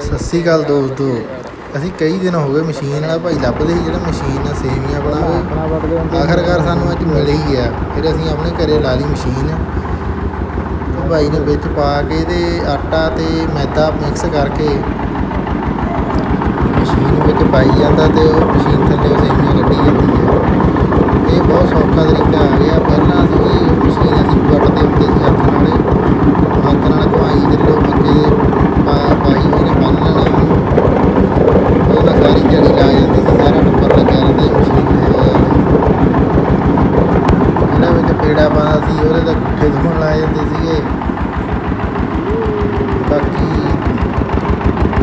ਸਤਿ ਸ਼੍ਰੀ ਅਕਾਲ ਦੋਸਤੋ ਅਸੀਂ ਕਈ ਦਿਨ ਹੋ ਗਏ ਮਸ਼ੀਨ ਵਾਲਾ ਭਾਈ ਲੱਭਦੇ ਸੀ ਜਿਹੜਾ ਮਸ਼ੀਨ ਨਾਲ ਸੇਵੀਆਂ ਬਣਾਵੇ ਆਖਰਕਾਰ ਸਾਨੂੰ ਅੱਜ ਮਿਲ ਹੀ ਗਿਆ। ਫਿਰ ਅਸੀਂ ਆਪਣੇ ਘਰੇ ਲਾ ਲਈ ਮਸ਼ੀਨ। ਤੇ ਭਾਈ ਨੇ ਵਿੱਚ ਪਾ ਕੇ ਇਹਦੇ ਆਟਾ ਤੇ ਮੈਦਾ ਮਿਕਸ ਕਰਕੇ ਮਸ਼ੀਨ ਵਿੱਚ ਪਾਈ ਜਾਂਦਾ ਤੇ ਉਹ ਮਸ਼ੀਨ ਥੱਲੇ ਉਹ ਸੇਵੀਆਂ ਕੱਢੀ ਜਾਂਦੀ ਹੈ ਇਹ ਬਹੁਤ ਸੌਖਾ ਤਰੀਕਾ ਆ ਗਿਆ ਪਹਿਲਾਂ ਅਸੀਂ ਇਹ ਮਸ਼ੀਨ ਅਸੀਂ ਵੱਟਦੇ ਹੁੰਦੇ ਸੀ ਹੱਥ ਨਾਲੇ ਹੱਥ ਨਾਲ ਘੁਮਾਈ ਚੱਲੋ ਮੱਕੇ ਦੇ ਪਾ ਪਾਈ ਹੋਈ ਨੇ ਬੰਨ ਲੈਣਾ ਉਹਨੂੰ ਉਹਦਾ ਸਾਰੀ ਜੜੀ ਲਾ ਜਾਂਦੀ ਸੀ ਸਾਰਾ ਟੱਬਰ ਲੱਗਿਆ ਰਹਿੰਦਾ ਸੀ ਮਸ਼ੀਨ ਤੇ ਜਿਹੜਾ ਵਿੱਚ ਪੇੜਾ ਪਾਉਂਦਾ ਸੀ, ਉਹਦੇ ਤਾਂ ਗੁੱਠੇ ਧੋਣ ਲਾ ਜਾਂਦੇ ਸੀਗੇ। ਬਾਕੀ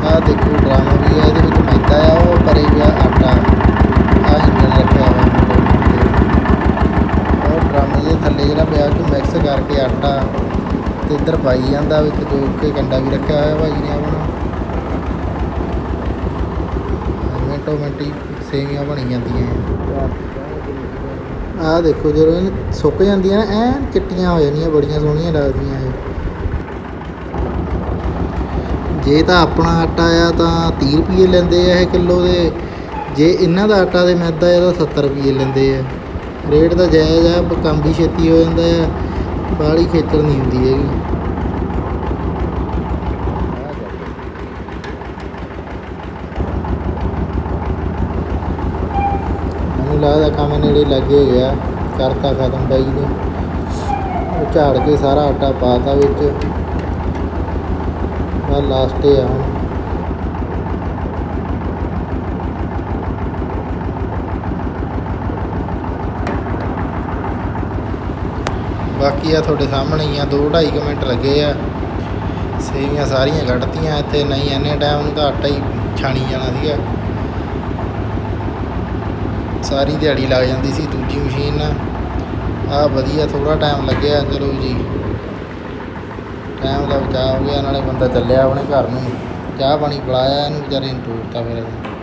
ਆਹ ਦੇਖੋ, ਡਰਾਮਾ ਵੀ ਹੈ ਇਹਦੇ ਵਿੱਚ ਮੈਦਾ ਆ, ਉਹ ਪਰੇ ਗਿਆ ਆਟਾ। ਆ ਇੰਜਣ ਰੱਖਿਆ ਹੋਇਆ ਮੋਟਰ ਉਹ ਡਰਾਮੇ ਦੇ ਥੱਲੇ ਜਿਹੜਾ ਪਿਆ ਕਿ ਮਿਕਸ ਕਰਕੇ ਆਟਾ ਤੇ ਇੱਧਰ ਪਾਈ ਜਾਂਦਾ ਵਿੱਚ, ਜੋ ਕੇ ਕੰਡਾ ਵੀ ਰੱਖਿਆ ਹੋਇਆ ਭਾਈ ਨੇ ਆਪਣਾ। ਮਿੰਟੋ ਮਿੰਟੀ ਸੇਵੀਆਂ ਬਣੀ ਜਾਂਦੀਆਂ। ਆਹ ਦੇਖੋ ਜਦੋਂ ਇਹ ਸੁੱਕ ਜਾਂਦੀਆਂ ਨਾ ਐਨ ਚਿੱਟੀਆਂ ਹੋ ਜਾਂਦੀਆਂ, ਬੜੀਆਂ ਸੋਹਣੀਆਂ ਲੱਗਦੀਆਂ ਇਹ। ਜੇ ਤਾਂ ਆਪਣਾ ਆਟਾ ਆ ਤਾਂ 30 ਰੁਪਏ ਲੈਂਦੇ ਆ ਇਹ ਕਿਲੋ ਦੇ। ਜੇ ਇਹਨਾਂ ਦਾ ਆਟਾ ਤੇ ਮੈਦਾ ਆ, ਤਾਂ 70 ਰੁਪਏ ਲੈਂਦੇ ਆ। ਰੇਟ ਤਾਂ ਜਾਇਜ਼ ਆ, ਬ- ਕੰਮ ਵੀ ਛੇਤੀ ਹੋ ਜਾਂਦਾ ਆ। ਬਾਹਲੀ ਖੇਤਰ ਨਹੀਂ ਹੁੰਦੀ ਹੈਗੀ। ਮੈਨੂੰ ਲੱਗਦਾ ਕੰਮ ਨੇੜੇ ਲੱਗੇ ਗਿਆ। ਕਰਤਾ ਖਤਮ ਬਾਈ ਨੇ। ਉਹ ਝਾੜ ਕੇ ਸਾਰਾ ਆਟਾ ਪਾਤਾ ਵਿੱਚ। ਆ ਲਾਸਟ ਆ ਹੁਣ। ਬਾਕੀ ਆ ਤੁਹਾਡੇ ਸਾਹਮਣੇ ਹੀ ਆ 2.5 ਮਿੰਟ ਲੱਗੇ ਆ। ਸੇਵੀਆਂ ਸਾਰੀਆਂ ਕੱਢਤੀਆਂ, ਇੱਥੇ ਨਹੀਂ, ਇੰਨੇ ਟਾਈਮ ਨੂੰ ਤਾਂ ਆਟਾ ਹੀ ਛਾਣੀ ਜਾਣਾ ਸੀਗਾ। ਸਾਰੀ ਦਿਹਾੜੀ ਲੱਗ ਜਾਂਦੀ ਸੀ, ਦੂਜੀ ਮਸ਼ੀਨ ਨਾਲ ਆ ਵਧੀਆ ਥੋੜਾ ਟਾਈਮ ਲੱਗਿਆ, ਚਲੋ ਜੀ। ਟਾਈਮ ਦਾ ਬਚਾਅ ਹੋ ਗਿਆ, ਨਾਲੇ ਬੰਦਾ ਚੱਲਿਆ ਆਪਣੇ ਘਰ ਨੂੰ। ਚਾਹ ਪਾਣੀ ਪਿਲਾਇਆ ਇਹਨੂੰ, ਵਿਚਾਰੇ ਨੂੰ ਤੋਰਤਾ ਫਿਰ ਅਸੀਂ